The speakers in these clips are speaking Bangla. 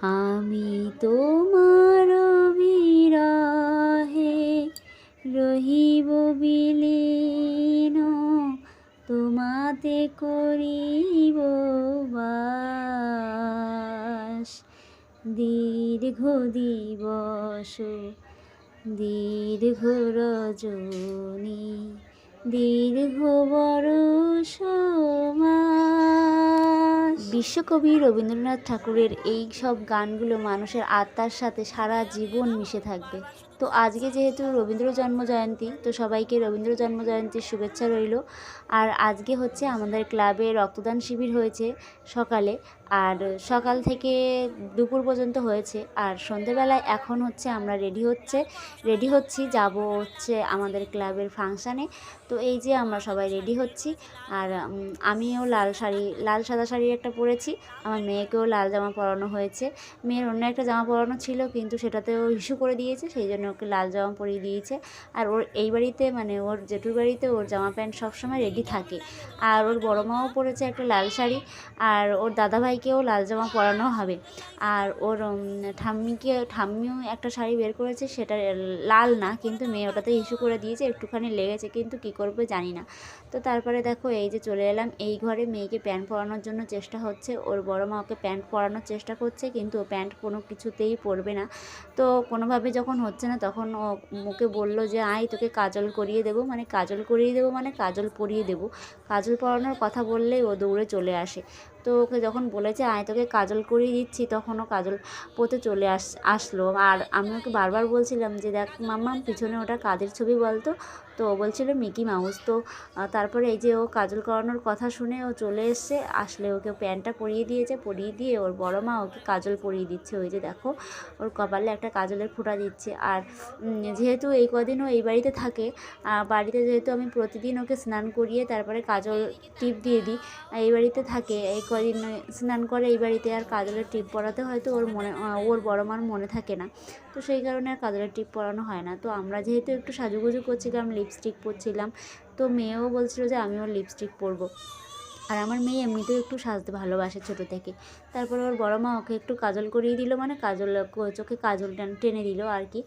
আমি তোমার বিরহে রহিব বিলীন, তোমাতে করিব বাস। দীর্ঘ দিবস, দীর্ঘ রজনী, দীর্ঘ বরষ মাস বিশ্বকবি রবীন্দ্রনাথ ঠাকুরের এই সব গানগুলো মানুষের আত্মার সাথে সারা জীবন মিশে থাকবে। তো আজকে যেহেতু রবীন্দ্র জন্ম জয়ন্তী তো সবাইকে রবীন্দ্র জন্ম জয়ন্তীর শুভেচ্ছা রইল। আর আজকে হচ্ছে আমাদের ক্লাবে রক্তদান শিবির হয়েছে সকালে। আর সকাল থেকে দুপুর পর্যন্ত হয়েছে। আর সন্ধেবেলায় এখন হচ্ছে আমরা রেডি হচ্ছে, রেডি হচ্ছি, যাব হচ্ছে আমাদের ক্লাবের ফাংশানে। তো এই যে আমরা সবাই রেডি হচ্ছি। আর আমিও লাল শাড়ি, লাল সাদা শাড়ি একটা পরেছি। আমার মেয়েকেও লাল জামা পরানো হয়েছে। মেয়ের অন্য একটা জামা পরানো ছিল, কিন্তু সেটাতেও ইস্যু করে দিয়েছে, সেই জন্য ওকে লাল জামা পরিয়ে দিয়েছে। আর ওর এই বাড়িতে মানে ওর জেঠুর বাড়িতে ওর জামা প্যান্ট সবসময় রেডি থাকে। আর ওর বড় মাও পরেছে একটা লাল শাড়ি। আর ওর দাদাভাইকেও লাল জামা পরানো হবে। আর ওর ঠাম্মিকে, ঠাম্মিও একটা শাড়ি বের করেছে, সেটা লাল না, কিন্তু মেয়ে ওটাতে ইস্যু করে দিয়েছে, একটুখানি লেগেছে, কিন্তু কী করবে জানি না। তো তারপরে দেখো, এই যে চলে এলাম, এই ঘরে মেয়েকে প্যান্ট পরানোর জন্য চেষ্টা হচ্ছে। ওর বড় মা ওকে প্যান্ট পরানোর চেষ্টা করছে, কিন্তু ও প্যান্ট কোনো কিছুতেই পরবে না। তো কোনোভাবে যখন হচ্ছে না তখন ও মুখে বলল যে, আয়, তোকে কাজল করিয়ে দেবো। মানে কাজল করিয়ে দেবো মানে কাজল পরিয়ে দেবো। কাজল পরানোর কথা বললেই ও দৌড়ে চলে আসে। তো ওকে যখন বলেছে, আয়, তোকে কাজল করিয়ে দিচ্ছি, তখন ও কাজল পথে চলে আস, আসলো। আর আমি ওকে বারবার বলছিলাম যে, দেখ মাম্মা, পিছনে ওটা কাদের ছবি বলতো তো বলছিল মিকি মাউস। তো তারপরে এই যে ও কাজল করানোর কথা শুনে ও চলে এসছে। আসলে ওকে প্যান্টটা পরিয়ে দিয়েছে, পরিয়ে দিয়ে ওর বড় মা ওকে কাজল পরিয়ে দিচ্ছে। ওই যে দেখো, ওর কপালে একটা কাজলের ফোঁটা দিচ্ছে। আর যেহেতু এই কদিন ও এই বাড়িতে থাকে বাড়িতে যেহেতু আমি প্রতিদিন ওকে স্নান করিয়ে তারপরে কাজল টিপ দিয়ে দিই, এই বাড়িতে থাকে, এই কদিন স্নান করে এই বাড়িতে আর কাজলের টিপ পরাতে হয়তো ওর মনে ওর বড় মার মনে থাকে না। তো সেই কারণে আর কাজলের টিপ পরানো হয় না। তো আমরা যেহেতু একটু সাজুগুজু করছিলাম লিপস্টিক পরছিলাম, তো মেয়েও বলছিল যে আমিও লিপস্টিক পরবো। আর আমার মেয়ে এমনিতেও একটু সাজতে ভালোবাসে ছোট থেকে। তারপরে ওর বড় মা ওকে একটু কাজল করিয়ে দিল মানে কাজল চোখে কাজল টান- টেনে দিল আর কি।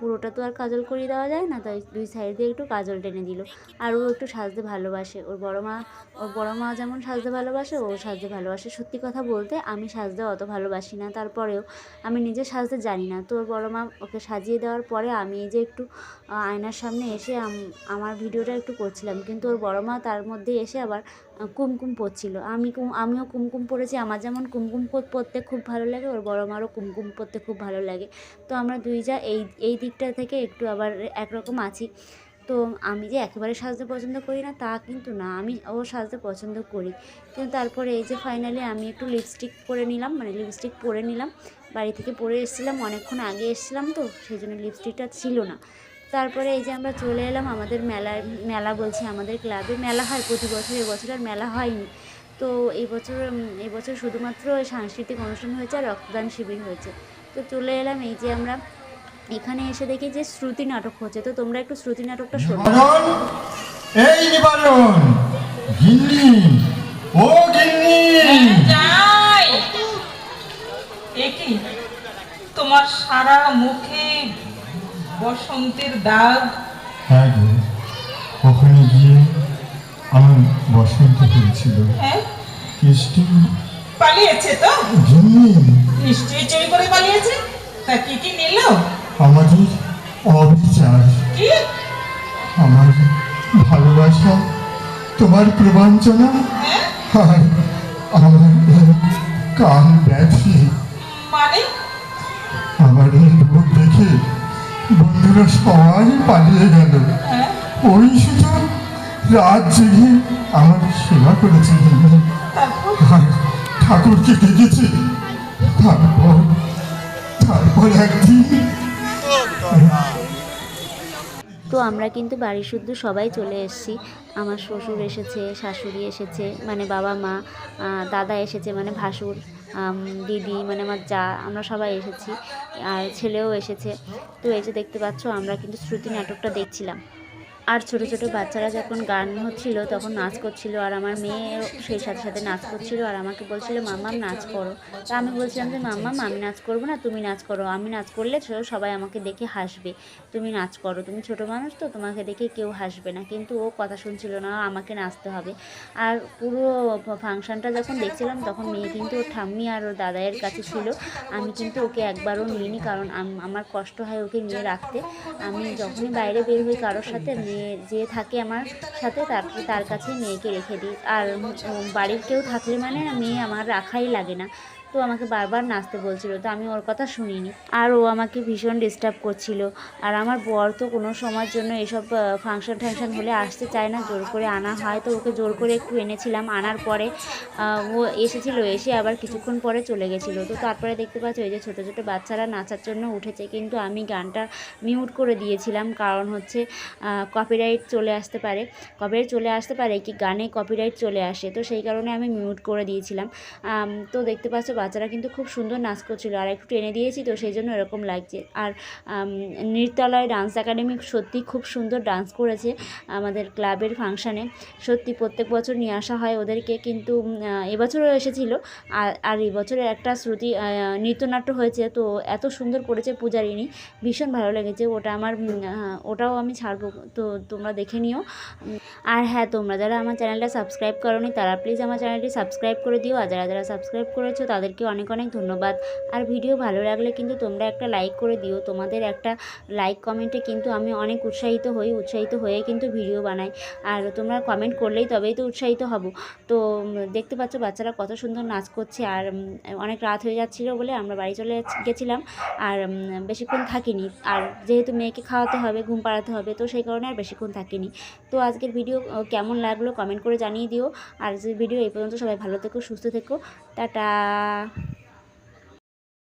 পুরোটা তো আর কাজল করিয়ে দেওয়া যায় না, তাই দুই সাইড দিয়ে একটু কাজল টেনে দিল। আর ও একটু সাজতে ভালোবাসে। ওর বড় মা, ওর বড় মা যেমন সাজতে ভালোবাসে, ও সাজতে ভালোবাসে। সত্যি কথা বলতে, আমি সাজতে অত ভালোবাসি না। তারপরেও আমি নিজে সাজতে জানি না। তো ওর বড় মা ওকে সাজিয়ে দেওয়ার পরে আমি এই যে একটু আয়নার সামনে এসে আমার ভিডিওটা একটু করছিলাম। কিন্তু ওর বড় মা তার মধ্যে এসে আবার কুমকুম পরছিল আমি কুম আমিও কুমকুম পরেছি আমার যেমন কুমকুম পর- পরতে খুব ভালো লাগে, ওর বড় মারও কুমকুম পরতে খুব ভালো লাগে। তো আমরা দুই যা, এই এই দিকটা থেকে একটু আবার একরকম আছি। তো আমি যে একেবারে সাজতে পছন্দ করি না, তা কিন্তু না। আমি ও সাজতে পছন্দ করি। কিন্তু তারপরে এই যে ফাইনালি আমি একটু লিপস্টিক পরে নিলাম মানে লিপস্টিক পরে নিলাম। বাড়ি থেকে পরে এসেছিলাম, অনেকক্ষণ আগে এসেছিলাম তো, সেই জন্য লিপস্টিকটা ছিল না। তারপরে এই যে আমরা চলে এলাম আমাদের মেলা মেলা বলছি আমাদের ক্লাবে। মেলা হয় প্রতি বছর এবছর আর মেলা হয়নি। তো এই বছর উম, এই বছর শুধুমাত্র সাংস্কৃতিক অনুষ্ঠান হয়েছে আর রক্তদান শিবির হয়েছে। তো চলে এলাম এই যে আমরা এখানে এসে দেখি যে শ্রুতি নাটক হচ্ছে। তো তোমরা একটু শ্রুতি নাটকটা শোনো। নিবারণ এই নিবারণ গিন্নি ও গিন্নি। তোমার সারা মুখে বসন্তের দাগ। হ্যাঁ গো ওখানে গিয়ে আমার বসন্ত হয়েছিল হ্যাঁ? কেষ্টি পালিয়েছে তো? নিশ্চয়ই চুরি করে পালিয়েছে? তা কি কি নিল? আমাদের অবিচার। কি? আমার ভালোবাসা তোমার প্রবঞ্চনা হ্যাঁ? আর আমার কান ব্যাধি মানে? আমার এই রূপ দেখে বন্ধুরা সবাই পালিয়ে গেল। হ্যাঁ। ওই শুধু রাত জেগে আমার সেবা করেছে। ঠাকুরকে দেখেছি তারপর তারপর একদিন তো আমরা কিন্তু বাড়ি শুদ্ধ সবাই চলে এসেছি। আমার শ্বশুর এসেছে শাশুড়ি এসেছে মানে বাবা মা দাদা এসেছে মানে ভাসুর। দিদি মানে আমার যা, আমরা সবাই এসেছি। আর ছেলেও এসেছে। তো এসে দেখতে পাচ্ছ, আমরা কিন্তু শ্রুতি নাটকটা দেখছিলাম। আর ছোট ছোট বাচ্চারা যখন গান হচ্ছিল, তখন নাচ করছিল। আর আমার মেয়ে সেই সাথে সাথে নাচ করছিল আর আমাকে বলছিল মাম্মাম নাচ করো। তা আমি বলছিলাম যে মাম্মাম আমি নাচ করব না, তুমি নাচ করো। আমি নাচ করলে সবাই আমাকে দেখে হাসবে। তুমি নাচ করো। তুমি ছোট মানুষ তো, তোমাকে দেখে কেউ হাসবে না। কিন্তু ও কথা শুনছিল না, আমাকে নাচতে হবে। আর পুরো ফাংশনটা যখন দেখছিলাম, তখন মেয়ে কিন্তু ওর ঠাম্মি আর ওর দাদাইয়ের কাছে ছিল। আমি কিন্তু ওকে একবারও নিইনি, কারণ আম- আমার কষ্ট হয় ওকে নিয়ে রাখতে। আমি যখনই বাইরে বের হই কারোর সাথে, মেয়ে যে থাকে আমার সাথে তারপরে তার কাছে মেয়েকে রেখে দিই। আর বাড়ির কেউ থাকলে মানে মেয়ে আমার রাখাই লাগে না। তো আমাকে বারবার নাচতে বলছিল, তো আমি ওর কথা শুনিনি। আর ও আমাকে ভীষণ ডিস্টার্ব করছিল। আর আমার বর তো কোনো সময়ের জন্য এসব ফাংশন টাংশন হলে আসতে চায় না, জোর করে আনা হয়। তো ওকে জোর করে একটু এনেছিলাম। আনার পরে ও এসেছিল, এসে আবার কিছুক্ষণ পরে চলে গেছিল। তো তারপরে দেখতে পাচ্ছি ওই যে ছোটো ছোটো বাচ্চারা নাচার জন্য উঠেছে। কিন্তু আমি গানটা মিউট করে দিয়েছিলাম। কারণ হচ্ছে কপিরাইট চলে আসতে পারে। কপিরাইট চলে আসতে পারে কি, গানে কপিরাইট চলে আসে। তো সেই কারণে আমি মিউট করে দিয়েছিলাম। তো দেখতে পাচ্ছ বাচ্চারা কিন্তু খুব সুন্দর নাচ করছিল। আর একটু টেনে দিয়েছি তো সেই জন্য এরকম লাগছে। আর নৃত্যালয় ডান্স একাডেমি সত্যি খুব সুন্দর ডান্স করেছে আমাদের ক্লাবের ফাংশানে। সত্যি প্রত্যেক বছর নিয়ে আসা হয় ওদেরকে কিন্তু এবছরও এসেছিল। আর আর এবছরে একটা শ্রুতি নৃত্যনাট্য হয়েছে তো এত সুন্দর করেছে পূজারিনী ভীষণ ভালো লেগেছে। ওটা আমার ওটাও আমি ছাড়বো। তো তোমরা দেখে নিও। আর হ্যাঁ তোমরা যারা আমার চ্যানেলটা সাবস্ক্রাইব করোনি তারা প্লিজ আমার চ্যানেলটি সাবস্ক্রাইব করে দিও। আর যারা যারা সাবস্ক্রাইব করেছ তাদেরকে অনেক অনেক ধন্যবাদ। আর ভিডিও ভালো লাগলে কিন্তু তোমরা একটা লাইক করে দিও। তোমাদের একটা লাইক কমেন্টে কিন্তু আমি অনেক উৎসাহিত হই, উৎসাহিত হয়ে কিন্তু ভিডিও বানাই। আর তোমরা কমেন্ট করলেই তবেই তো উৎসাহিত হব। তো দেখতে পাচ্ছ বাচ্চারা কত সুন্দর নাচ করছে। আর অনেক রাত হয়ে যাচ্ছিল বলে আমরা বাড়ি চলে গেছিলাম। আর বেশিক্ষণ থাকিনি। আর যেহেতু মেয়েকে খাওয়াতে হবে, ঘুম পাড়াতে হবে, তো সেই কারণে আর বেশিক্ষণ থাকিনি। তো আজকের ভিডিও কেমন লাগল কমেন্ট করে জানিয়ে দিও। আর যে ভিডিও এই পর্যন্ত সবাই ভালো থেকো, সুস্থ থেকো। টাটা! Dadah.